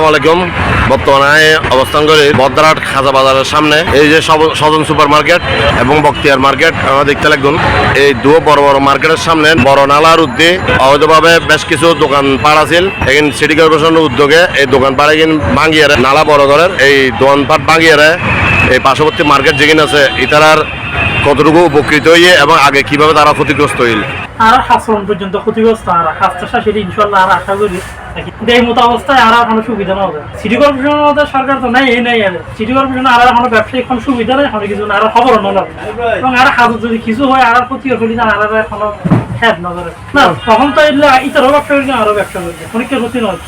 আসসালামু আলাইকুম। বর্তমানে অবস্থান করি বদ্রাট খাজা বাজারের সামনে। এই যে সদন সুপার মার্কেট এবং বক্তিয়ার মার্কেট আমরা দেখতে লাগুন। এই দু বড় বড় মার্কেটের সামনে বড় নালার উদ্যোগে অবৈধভাবে বেশ কিছু দোকান পাড় আছিল এখানে সিটি কর্পোরেশনের উদ্যোগে এই দোকান পাড়ে কিন্তু ভাঙিয়ে নালা বড় করার এই দোকান পাট ভাঙিয়ে এই পার্শ্ববর্তী মার্কেট যেখানে আছে, ইতারার কতটুকু উপকৃত হইয়ে এবং আগে কীভাবে তারা ক্ষতিগ্রস্ত হইল? আর হাসন পর্যন্ত ক্ষতিগ্রস্ত আর হাসতে ইনশাল্লাহ আর আশা করি মতো অবস্থায় আর কোনো সুবিধা না। হবে সিটি কর্পোরেশনের মধ্যে সরকার তো নাই এই নাই আর। সিটি কর্পোরেশন আর কোনো ব্যবসায়িক কোনো সুবিধা নেই কোনো কিছু আর খবর নলাম এবং আর হাজত যদি কিছু হয় আর ক্ষতি করি না আর এখনও হেদ নজরে। না তখন তো এলে ইতারও ব্যবসা করি না আরও ব্যবসা করবে পরীক্ষার ক্ষতি নয়।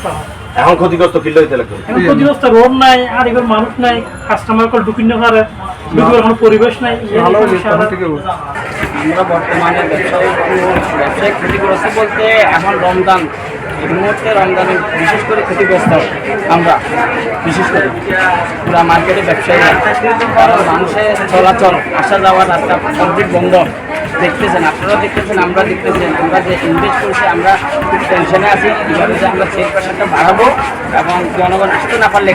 এখন ক্ষতিগ্রস্ত কিল্ল হইতে লাগবে। এখন ক্ষতিগ্রস্ত রোড নাই আর এবার মানুষ নাই কাস্টমার কল ঢুকিন না পারে পরিবেশ নাই এই সমস্যা আমরা বর্তমানে ব্যবসায়ী ব্যবসায়িক ক্ষতিগ্রস্ত বলতে এখন রমজান। এই মুহূর্তে রমজানে বিশেষ করে ক্ষতিগ্রস্ত আমরা বিশেষ করে। পুরা মার্কেটে ব্যবসায়ী কারণ মানুষের চলাচল আসা যাওয়া রাস্তা কমপ্লিট বন্ধ। দেখতেছেন আপনারাও দেখতেছেন আমরা দেখতেছেন। আমরা যে ইনভেস্ট করছি আমরা খুব টেনশনে আছি। কীভাবে যে আমরা সেল প্রেশারটা বাড়াবো এবং জনগণ আসতে না পারলে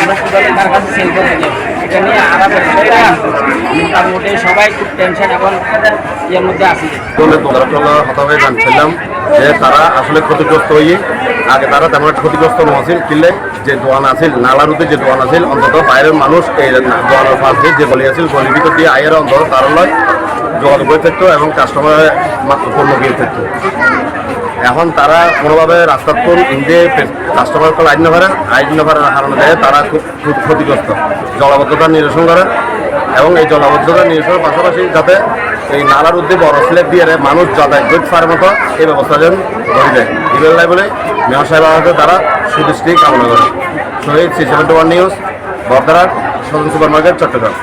আমরা কীভাবে তার কাছে সেল করতে যাই এটা নিয়ে ব্যবসায়ীরা মোটামুটি সবাই খুব টেনশন এবং ইয়ের মধ্যে জানছিলাম যে তারা আসলে ক্ষতিগ্রস্ত হয়ে আগে তারা তেমন ক্ষতিগ্রস্ত নহছিল, কিনলে যে দোয়ান আছিল, নালারুতে যে দোয়ান আছিল, অন্তত বাইরের মানুষ এই দোয়ানের পাশে যে গলি আছিল, গলির ভিতর দিয়ে আয়ের অন্তত তার লয় যোগাযোগ করে থাকতো এবং কাস্টমারের পণ্য কিনে থাকতো। এখন তারা কোনোভাবে রাস্তার কোন ইন্দে কাস্টমার কল আইন নেভারে আইন নেভারের কারণে দেয় তারা খুব ক্ষতিগ্রস্ত। জলাবদ্ধতা নিরসন করে এবং এই জলাবদ্ধতা নিরসনের পাশাপাশি যাতে এই নালার উদ্যোগ বড় স্লেপ দিয়ে মানুষ যাতায়াত করতে পারে মতো এই ব্যবস্থা যেন করে দেয়। ইবেল লাই বলে মেয়র সাহেব আমাদের তারা সুদৃষ্টি কামনা করে। Shahid C seventy one news বর্দারাট সদন সুপার মার্কেট চট্টগ্রাম।